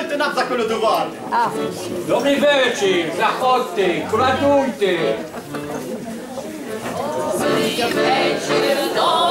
лейтенант заколядував. Добрий вечір, заходьте, крадуйте. Добрий вечір, добрий.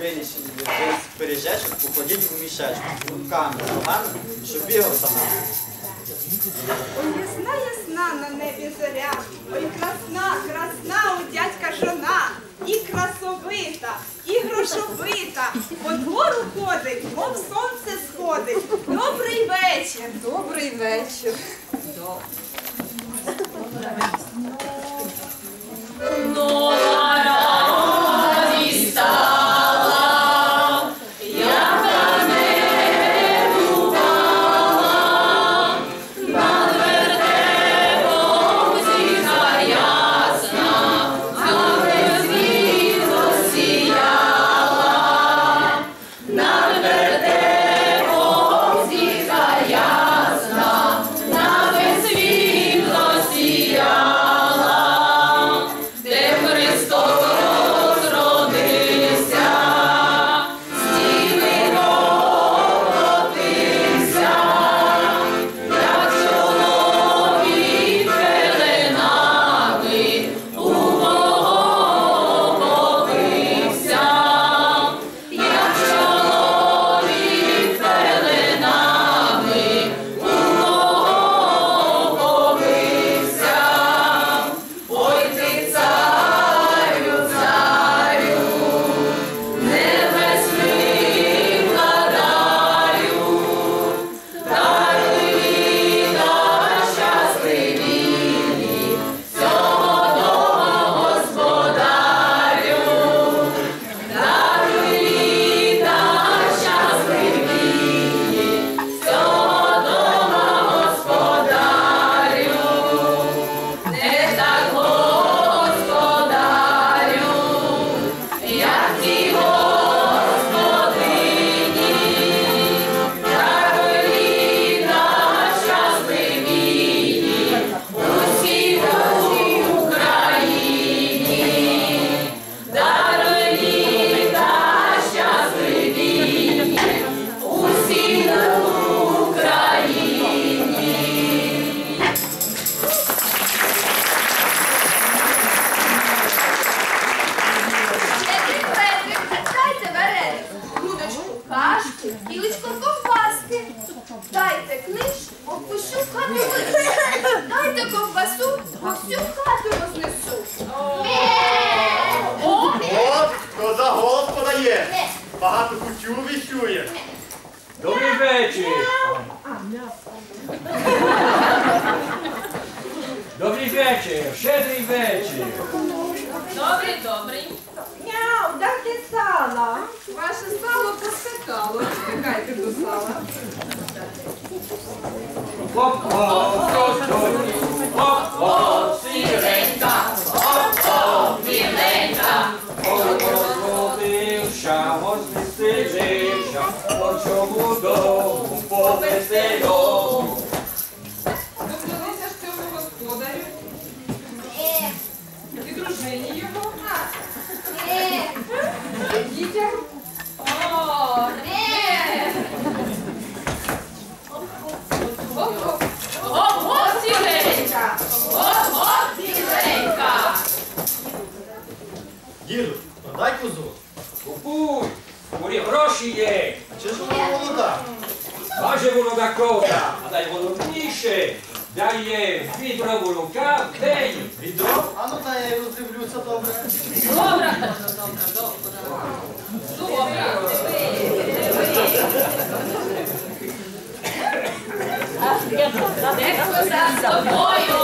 вилічені людей з пиріжечок, покладіть у мішечок руками, ногами, щоб бігав сама. Ой, ясна, ясна на небі зоря, ой, красна, красна у дядька жона, і красовита, і грошовита, по двору ходить, мов сонце сходить. Добрий вечір. Добрий вечір. Добрий вечір. Дайте ковбасу, бо всю хату рознесу. От, коза голос подає. Багато кутю віщує. Добрий вечір. Добрий вечір, щедрий вечір. Добрий, добрий. Мяу, дайте сала. Ваше сало поскакало. Чекайте до сала. Deixa, hoje mudou, o povo festeja. Відро в день. Відро? А ну та я роздивлюся добре. Добре, добре, добре. Добре. Де за тобою,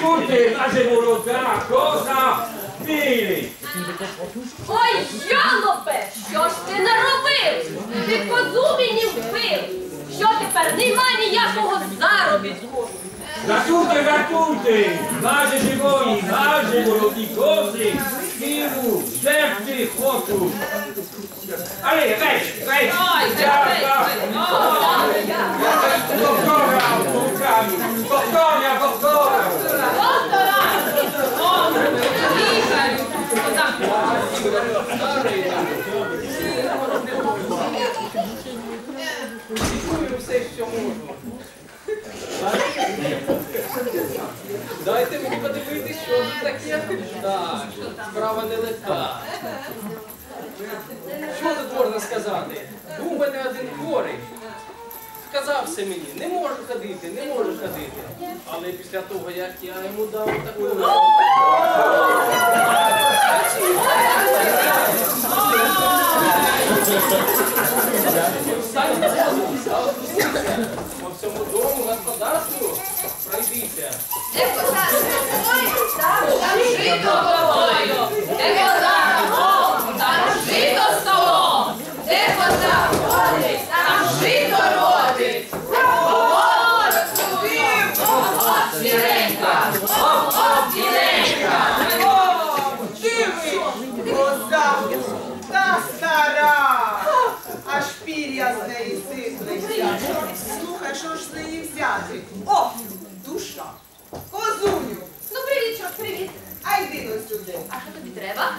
Каже молода, коза, білий. ой, ялопе, що ж ти наробив? Ти козу мені вбив. Що тепер нема ніякого заробітку? Ратуйте, ратуйте! Наже живої, наже молоді кози, кіру, жерти хочуть. Але веч, веч, Ой, я, гей, ой, Повтора, руками, повторя, повтора. доктора! О, лікарю! Коза Чую все, що можу. Дайте мені подивитись, що тут таке. Так, справа не легка. Що тут можна сказати? Був мене один хворий. Сказав все мені, не можу ходити, не можу ходити. Але після того, як я йому дав таку. По всьому дому, господарству, пройдися. Де коза з тобою, там, жито головою, де рогом, там жито столом, де коза ходить, там жито родить. О, розкупив, о, сіренька, о, о. О, диви, коза, та стара, аж пір'я з неї сиплеться. Слухай, що ж з неї взяти? О, душа, козуню, Ну, привіт, чорт, привіт. а йди до сюди. А що тобі треба?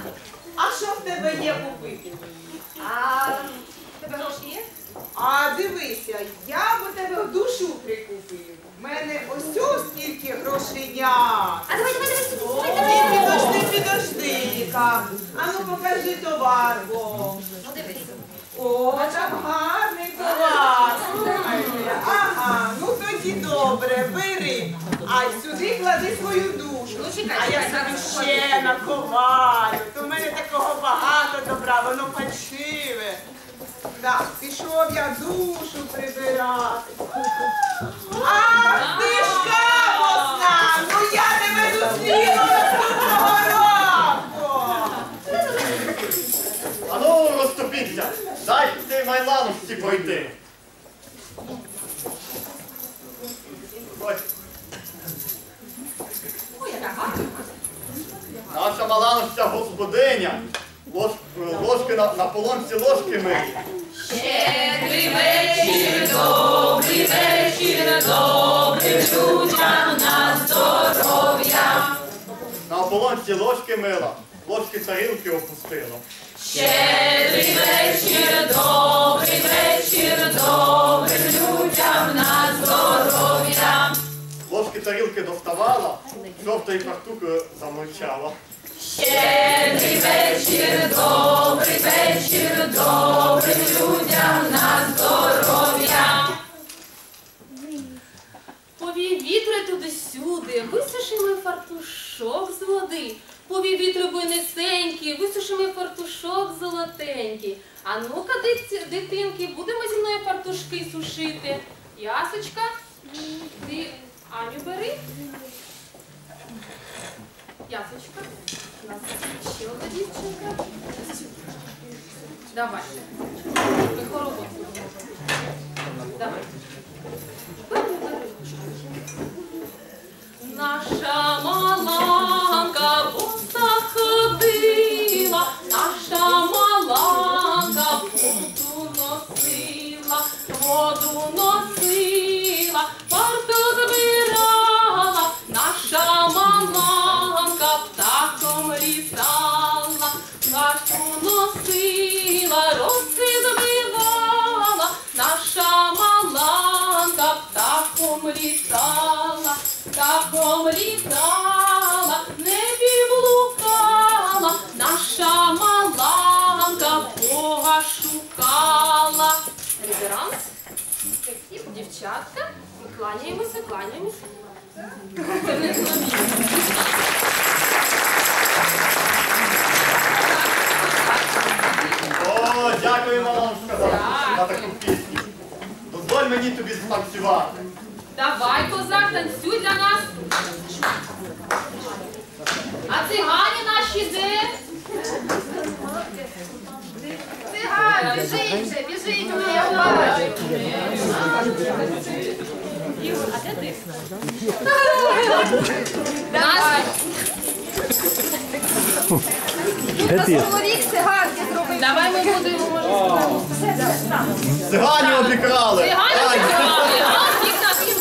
А що в тебе є купити? А в тебе гроші є? А дивися, я б у тебе душу прикупив. В мене ось ось стільки грошенят. А давай, давай, давай, Ні, давай, давай. підожди, підожди, Ка. А ну покажи товар, бо. Ну, дивись. О, так гарний товар. Слухайте. Ага, ну тоді добре, бери. А сюди клади свою душу. Ну, чекай, а я чекай, собі зараз ще наковаю. То в мене такого багато добра, воно фальшиве. Так, пішов я душу прибирати. Ах, ти ж капосна! Ну я тебе зустріла наступного року! А ну розступіться. Дайте майланості пройти. Ой. Наша маланоща господиня. Лож, ложки на, на полонці ложки миє. Щедрий вечір, добрий вечір, добрим людям на здоров'я. На ополонці ложки мила, ложки тарілки опустила. Щедрий вечір, добрий вечір, добрим людям на здоров'я. Ложки тарілки доставала, жовтою фартукою замовчала. Щедрий вечір, добрий вечір, добрим людям на здоров'я. Повій вітри туди-сюди, висуши мій фартушок з води. Повій вітри буйнесенькі, висуши мій фартушок золотенький. А ну-ка, дитинки, будемо зі мною фартушки сушити. Ясочка, ти Аню бери. Ясочка, у нас ще одна дівчинка. Давай. Птахом літала, небі блукала, наша маланка Бога шукала. Реверанс. Дівчатка, ми кланяємося, кланяємося. О, дякую, маланка, за, за таку пісню. Дозволь мені тобі станцювати. Давай, козак, танцюй для нас. А цигані наші де? Циган, біжіть же, біжіть, я бачу. Чоловік циганки зробив. Давай ми будемо, може, Цигані обікрали. цигані а їх.